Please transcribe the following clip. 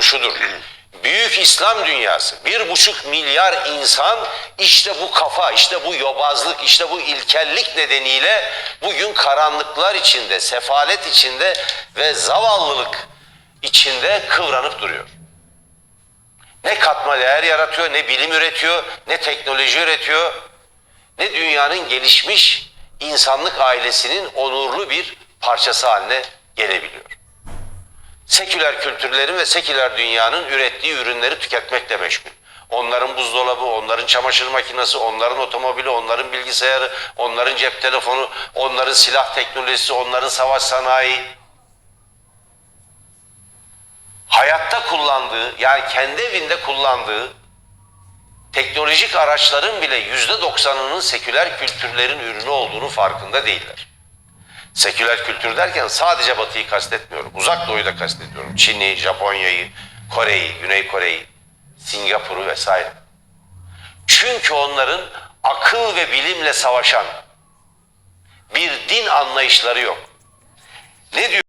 durum şudur. Büyük İslam dünyası, bir buçuk milyar insan işte bu kafa, işte bu yobazlık, işte bu ilkellik nedeniyle bugün karanlıklar içinde, sefalet içinde ve zavallılık içinde kıvranıp duruyor. Ne katma değer yaratıyor, ne bilim üretiyor, ne teknoloji üretiyor, ne dünyanın gelişmiş insanlık ailesinin onurlu bir parçası haline gelebiliyor. Seküler kültürlerin ve seküler dünyanın ürettiği ürünleri tüketmekle meşgul. Onların buzdolabı, onların çamaşır makinesi, onların otomobili, onların bilgisayarı, onların cep telefonu, onların silah teknolojisi, onların savaş sanayi, hayatta kullandığı yani kendi evinde kullandığı teknolojik araçların bile yüzde doksanının seküler kültürlerin ürünü olduğunu farkında değiller. Seküler kültür derken sadece Batı'yı kastetmiyorum. Uzak Doğu'yu da kastediyorum. Çin'i, Japonya'yı, Kore'yi, Güney Kore'yi, Singapur'u vesaire. Çünkü onların akıl ve bilimle savaşan bir din anlayışları yok. Ne diyor?